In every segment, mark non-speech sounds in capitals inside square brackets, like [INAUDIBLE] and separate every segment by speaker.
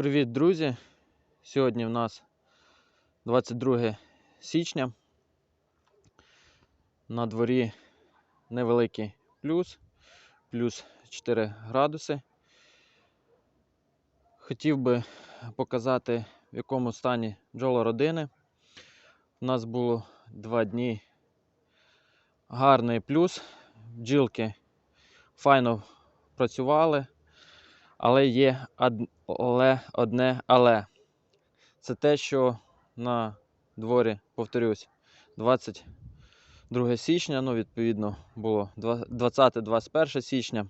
Speaker 1: Привіт, друзі! Сьогодні в нас 22 січня. На дворі невеликий плюс, плюс 4 градуси. Хотів би показати, в якому стані бджолородини. У нас було два дні гарний плюс. Бджілки файно працювали. Але є але одне але. Це те, що на дворі, повторюсь, 22 січня, ну, відповідно, було 20-21 січня.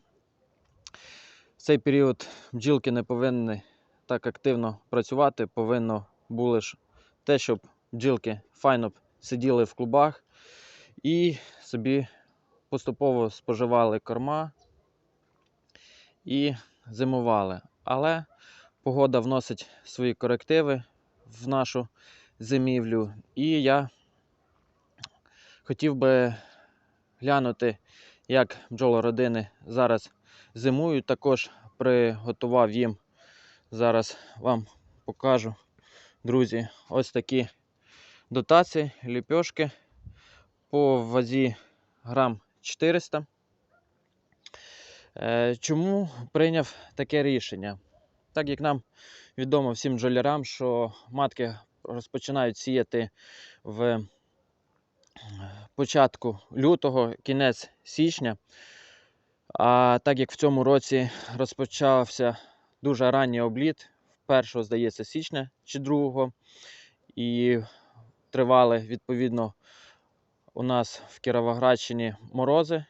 Speaker 1: В цей період бджілки не повинні так активно працювати, повинно було ж те, щоб бджілки файно б сиділи в клубах і собі поступово споживали корма і зимували. Але погода вносить свої корективи в нашу зимівлю. І я хотів би глянути, як бджолородини зараз зимують. Також приготував їм, зараз вам покажу, друзі, ось такі дотації, ліпьошки по вазі грам 400. Е, Чому прийняв таке рішення? Так як нам відомо всім бджолярам, що матки розпочинають сіяти в е, початку лютого, кінець січня. А так як в цьому році розпочався дуже ранній обліт, першого, здається, січня чи другого, і тривали відповідно у нас в Кіровоградщині морози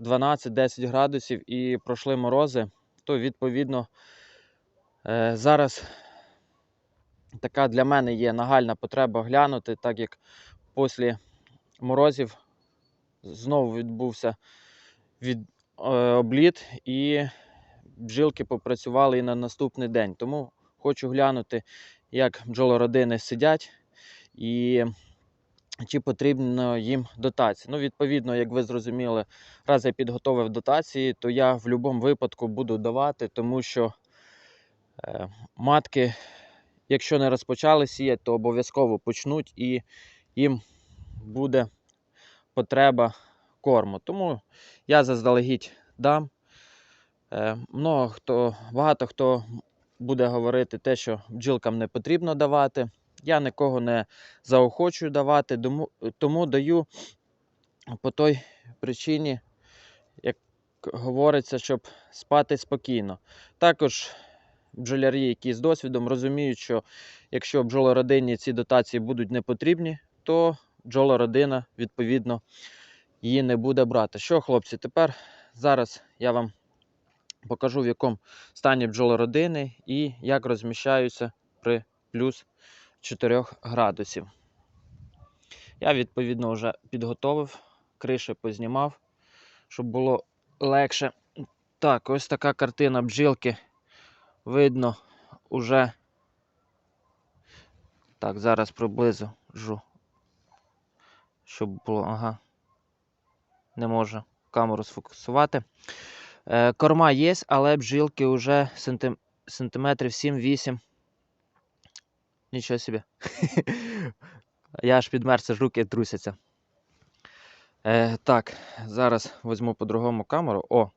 Speaker 1: 12-10 градусів і пройшли морози, то відповідно е, зараз така для мене є нагальна потреба глянути, так як після морозів знову відбувся від, е, обліт і бджілки попрацювали і на наступний день. Тому хочу глянути, як бджолородини сидять і чи потрібно їм дотація. Ну, відповідно, як ви зрозуміли, раз я підготовив дотації, то я в будь-якому випадку буду давати, тому що е, матки, якщо не розпочали сіяти, то обов'язково почнуть і їм буде потреба корму. Тому я заздалегідь дам. Е, много хто, багато хто буде говорити те, що бджілкам не потрібно давати. Я нікого не заохочую давати, тому, даю по той причині, як говориться, щоб спати спокійно. Також бджолярі, які з досвідом розуміють, що якщо бджолородині ці дотації будуть не потрібні, то бджолородина, відповідно, її не буде брати. Що, хлопці, тепер зараз я вам покажу, в якому стані бджолородини і як розміщаються при плюс 4 градусів. Я, відповідно, вже підготовив, криші познімав, щоб було легше. Так, ось така картина бджілки. Видно уже. Так, зараз приблизу, щоб було, ага. Не можу камеру сфокусувати. Е, корма є, але бджілки вже сантиметрів 7-8 Нічого собі. [LAUGHS] Я аж підмерз, аж руки трусяться. Е, Так, зараз візьму по-другому камеру. О!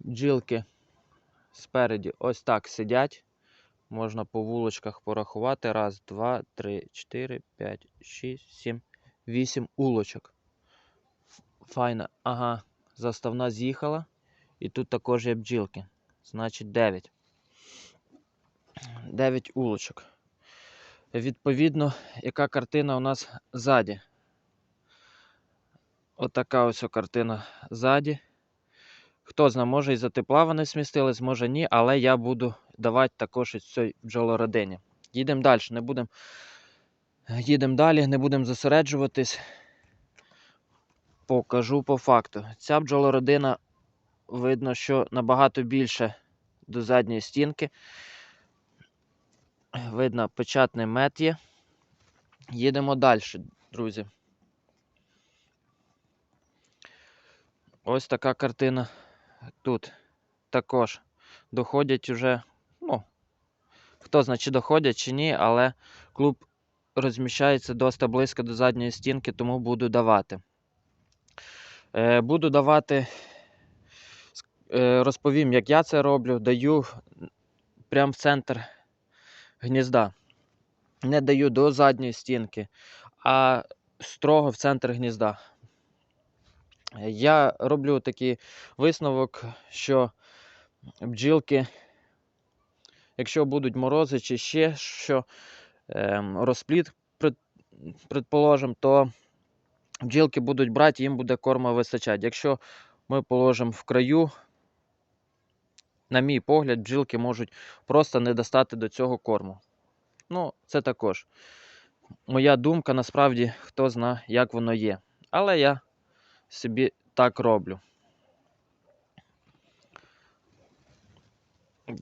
Speaker 1: Бджілки спереді ось так сидять. Можна по вулочках порахувати. Раз, два, три, чотири, п'ять, шість, сім, вісім улочок. Файна. Ага, заставна з'їхала. І тут також є бджілки. Значить 9. 9 улочок. Відповідно, яка картина у нас ззаді. Отака ось картина ззаді. Хто знає, може і за тепла вони смістились, може ні, але я буду давати також із цій бджолородині. Їдемо далі, не будемо їдемо далі, не будемо зосереджуватись. Покажу по факту. Ця бджолородина видно, що набагато більше до задньої стінки. Видно, печатний мет є. Їдемо далі, друзі. Ось така картина тут також доходять уже, ну, хто знає, чи доходять, чи ні, але клуб розміщається досить близько до задньої стінки, тому буду давати. Е, буду давати, е, розповім, як я це роблю. Даю прямо в центр гнізда. Не даю до задньої стінки, а строго в центр гнізда. Я роблю такий висновок, що бджілки, якщо будуть морози чи ще що, ем, розпліт, предположим, то бджілки будуть брати, їм буде корма вистачати. Якщо ми положимо в краю, на мій погляд, бджілки можуть просто не достати до цього корму. Ну, це також. Моя думка, насправді, хто зна, як воно є. Але я собі так роблю.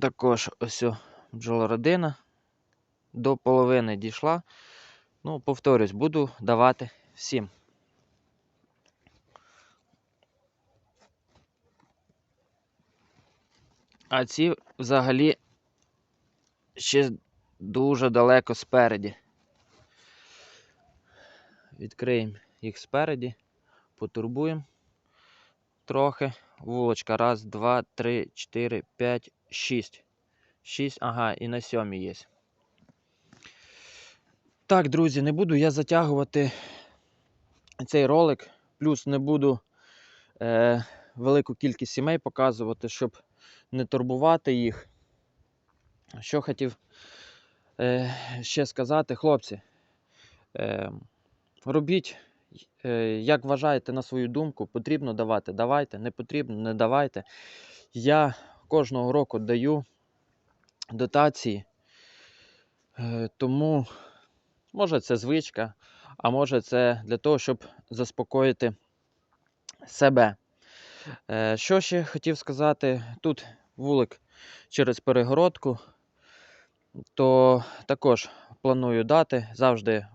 Speaker 1: Також ось бджолородина до половини дійшла. Ну, повторюсь, буду давати всім. А ці взагалі ще дуже далеко спереді. Відкриємо їх спереді, потурбуємо трохи. Вулочка. Раз, два, три, чотири, п'ять, шість. Шість, ага, і на сьомій є. Так, друзі, не буду я затягувати цей ролик. Плюс не буду е, велику кількість сімей показувати, щоб не турбувати їх. Що хотів е, ще сказати, хлопці, е, робіть, е, як вважаєте на свою думку, потрібно давати, давайте, не потрібно, не давайте. Я кожного року даю дотації, е, тому може це звичка, а може це для того, щоб заспокоїти себе. Е, Що ще хотів сказати? Тут вулик через перегородку, то також планую дати завжди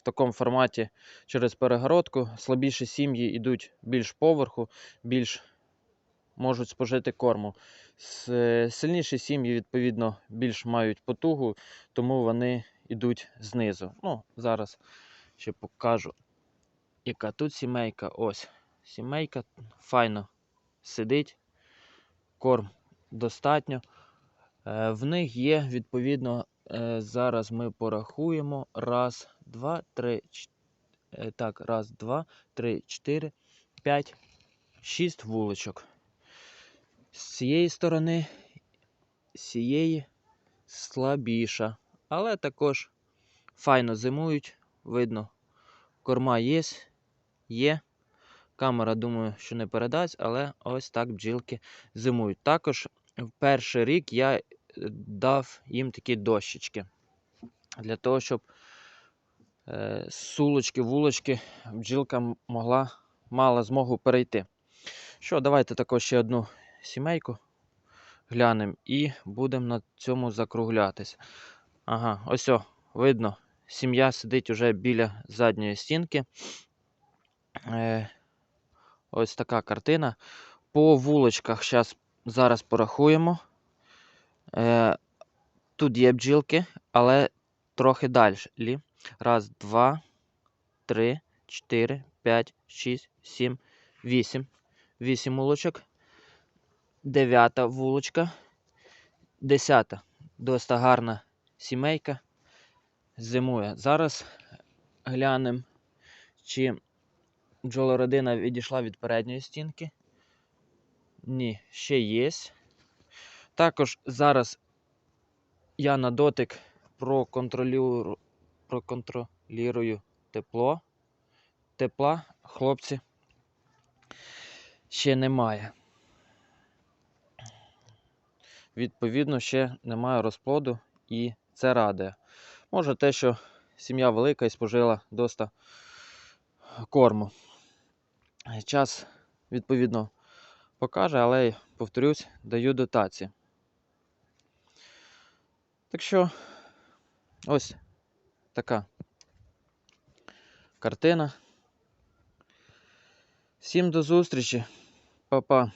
Speaker 1: в такому форматі через перегородку. Слабіші сім'ї йдуть більш поверху, більш можуть спожити корму. Сильніші сім'ї, відповідно, більш мають потугу, тому вони йдуть знизу. Ну, зараз ще покажу, яка тут сімейка. Ось. Сімейка файно сидить, корм достатньо. Е, В них є, відповідно, е, зараз ми порахуємо. Раз, два, три, е, так, раз, два, три, чотири, п'ять, шість вуличок. З цієї сторони, з цієї слабіша. Але також файно зимують, видно, корма є, є. Камера, думаю, що не передасть, але ось так бджілки зимують. Також в перший рік я е, дав їм такі дощечки. Для того, щоб е, з сулочки, вулочки бджілка могла, мала змогу перейти. Що, давайте також ще одну сімейку глянемо і будемо на цьому закруглятися. Ага, ось о, видно, сім'я сидить уже біля задньої стінки. Е, ось така картина. По вулочках щас, зараз порахуємо. Е, тут є бджілки, але трохи далі. Раз, два, три, чотири, п'ять, шість, сім, вісім. Вісім вулочок. Дев'ята вулочка. Десята. Досить гарна сімейка. Зимує. Зараз глянемо, чи бджолородина відійшла від передньої стінки. Ні, ще є. Також зараз я на дотик проконтролюю, проконтролюю тепло. Тепла, хлопці, ще немає. Відповідно, ще немає розплоду і це радує. Може те, що сім'я велика і спожила доста корму. Час, відповідно, покаже, але повторюсь, даю дотації. Так що ось така картина. Всім до зустрічі, Па-па.